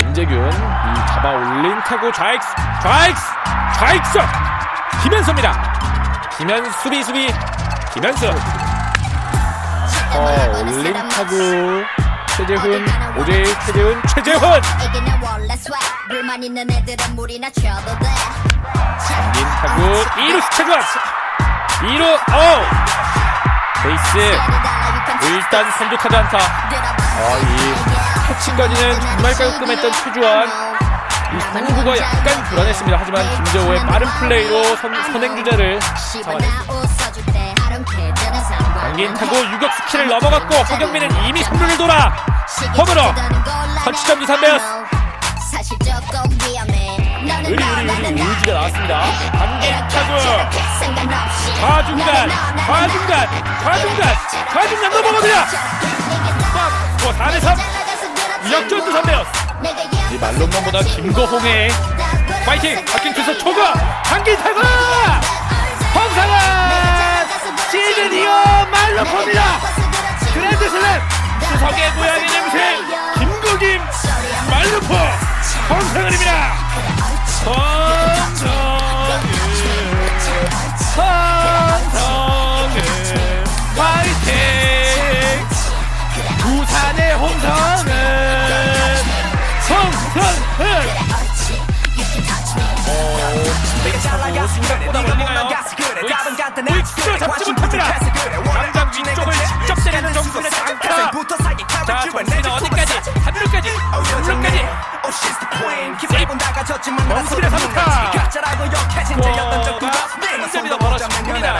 엔재균 이 잡아 올린 타구 좌익수 좌익수 좌익수! 김현수입니다. 김현 수비 수비. 김현수. 어 올린 타구. 최재훈 오재일 최재훈 최재훈! 이기는 원래 swag 불만 있는 애들은 물이나 쳐도 돼긴 타구 2루 스태그 2루 어 베이스. 일단 선두 타자 안타 아이 캐치까지는 정말 깔끔했던 최주환. 이 송구가 약간 불안했습니다. 하지만 김재호의 빠른 플레이로 선, 선행주자를 당긴 타구 유격수 키를 넘어갔고 허경민은 이미 3루를 돌아 홈으로 터치점 너는 의리 의리 의리 의지가 나왔습니다. 당긴 타구. 좌중간 좌중간 좌중간 좌중간 넘어가더라 뭐 4대3 역전 두산 베어스 이 말론만보다 김거홍의 파이팅! 초구 당긴 타구 홍상환 시즌 2호 말로포입니다. 그랜드슬램! 수석의 고향의 냄새 김국임 말로포 홍상은입니다. 홍성은 홍성은 파이팅! 부산의 홍성 물치러 잡지 못합니다. 당장 위쪽을 직접 때리는 정수는 상타 자 정수는 어디까지? 3루까지? 3루까지? 세이브 정수는 3루타 오버가 굉장히 더 멀어집니다.